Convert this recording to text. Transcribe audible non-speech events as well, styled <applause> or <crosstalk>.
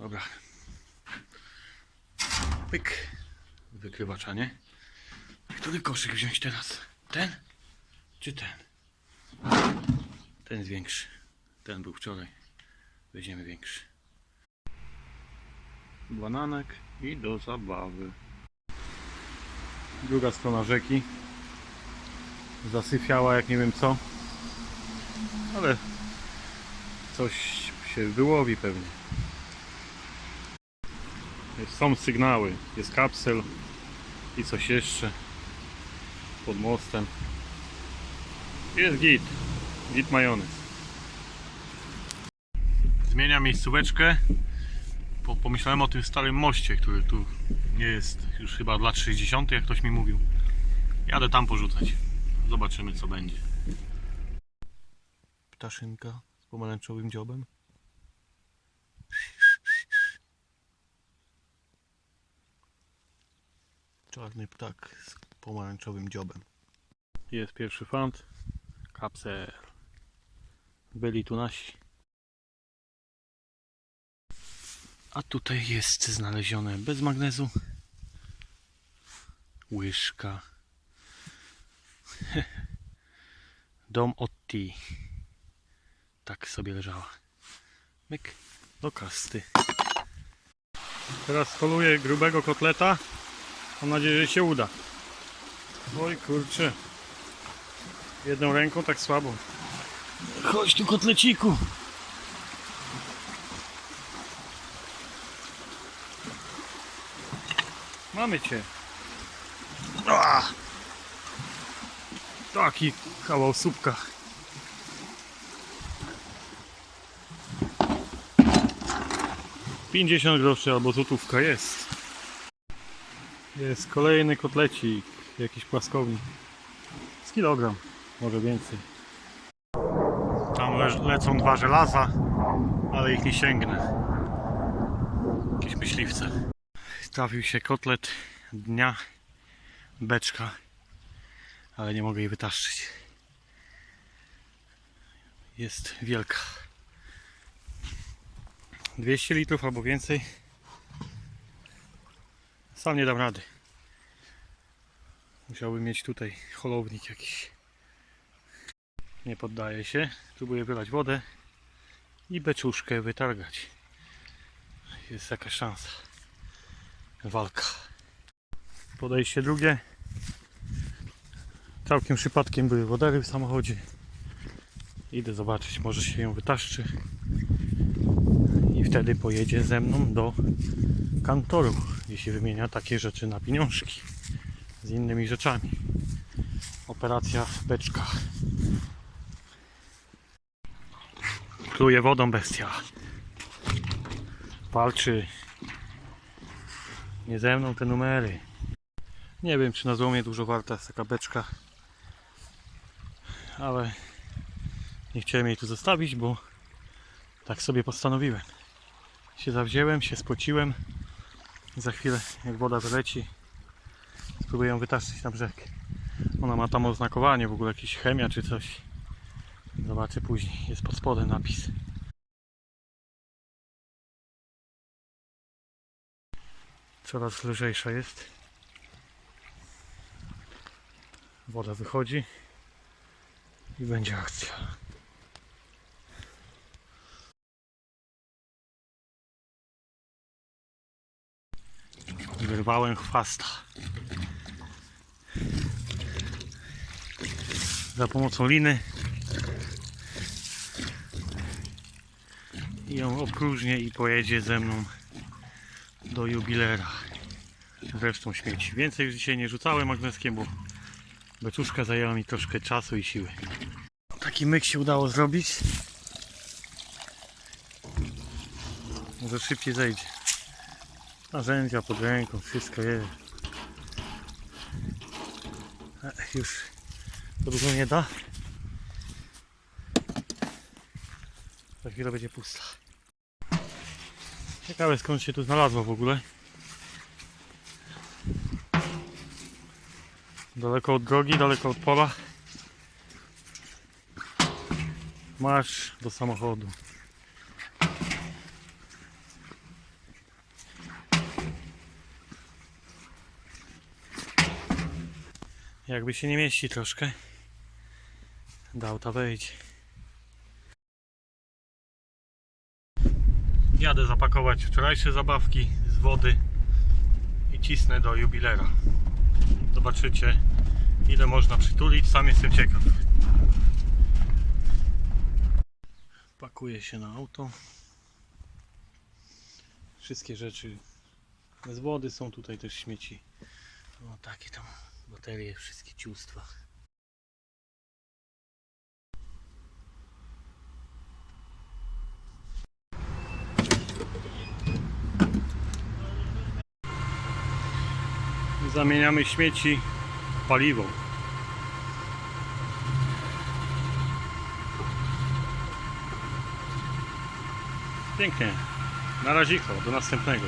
Dobra. Pyk. Wykrywacza, nie? Który koszyk wziąć teraz? Ten? Czy ten? Ten jest większy. Ten był wczoraj. Weźmiemy większy. Bananek i do zabawy. Druga strona rzeki. Zasyfiała jak nie wiem co. Ale coś się wyłowi pewnie. Są sygnały. Jest kapsel i coś jeszcze pod mostem. Jest git. Git majonez. Zmieniam miejscóweczkę. Po, pomyślałem o tym starym moście, który tu nie jest już chyba od lat 60., jak ktoś mi mówił. Jadę tam porzucać. Zobaczymy co będzie. Ptaszynka z pomarańczowym dziobem. Czarny ptak z pomarańczowym dziobem. Jest pierwszy fant. Kapsel. Byli tu nasi. A tutaj jest znalezione bez magnezu. Łyżka. <laughs> Dom Otti. Tak sobie leżała. Myk do kasty. Teraz holuję grubego kotleta. Mam nadzieję, że się uda. Oj kurczę. Jedną ręką tak słabo. Chodź tu kotleciku. Mamy cię. A! Taki kawał słupka. Pięćdziesiąt groszy albo złotówka jest. Jest kolejny kotlecik, jakiś płaskownik. Z kilogram, może więcej. Tam le- lecą dwa żelaza, ale ich nie sięgnę. Jakieś myśliwce. Trafił się kotlet dnia, beczka, ale nie mogę jej wytaszczyć. Jest wielka. 200 litrów albo więcej. Sam nie dam rady. Musiałbym mieć tutaj holownik jakiś. Nie poddaję się. Próbuję wylać wodę i beczuszkę wytargać. Jest jakaś szansa. Walka. Podejście drugie. Całkiem przypadkiem były wodery w samochodzie. Idę zobaczyć, może się ją wytaszczy. I wtedy pojedzie ze mną do kantoru, jeśli wymienia takie rzeczy na pieniążki z innymi rzeczami. Operacja beczka. Pluje wodą bestia. Walczy. Nie ze mną te numery. Nie wiem, czy na złomie dużo warta jest taka beczka. Ale nie chciałem jej tu zostawić, bo tak sobie postanowiłem. Się zawzięłem, się spociłem. Za chwilę, jak woda wyleci, spróbuję ją wytaszczyć na brzeg. Ona ma tam oznakowanie, w ogóle jakiś chemia czy coś. Zobaczę później. Jest pod spodem napis. Coraz lżejsza jest. Woda wychodzi i będzie akcja. Wyrwałem chwasta. Za pomocą liny i ją opróżnię i pojedzie ze mną do jubilera. Zresztą śmieci. Więcej już dzisiaj nie rzucałem magneskiem, bo beczuszka zajęła mi troszkę czasu i siły. Taki myk się udało zrobić. Może szybciej zejdzie. Narzędzia pod ręką, wszystko jest. Już Dużo nie da. Za chwilę będzie pusta. Ciekawe skąd się tu znalazło w ogóle. Daleko od drogi, daleko od pola. Masz do samochodu. Jakby się nie mieści troszkę. Do auta wejść. Jadę zapakować wczorajsze zabawki z wody i cisnę do jubilera. Zobaczycie ile można przytulić, sam jestem ciekaw. Pakuję się na auto. Wszystkie rzeczy z wody są tutaj też śmieci. O takie tam baterie, wszystkie ciustwa. Zamieniamy śmieci w paliwo. Pięknie. Na raziko, do następnego.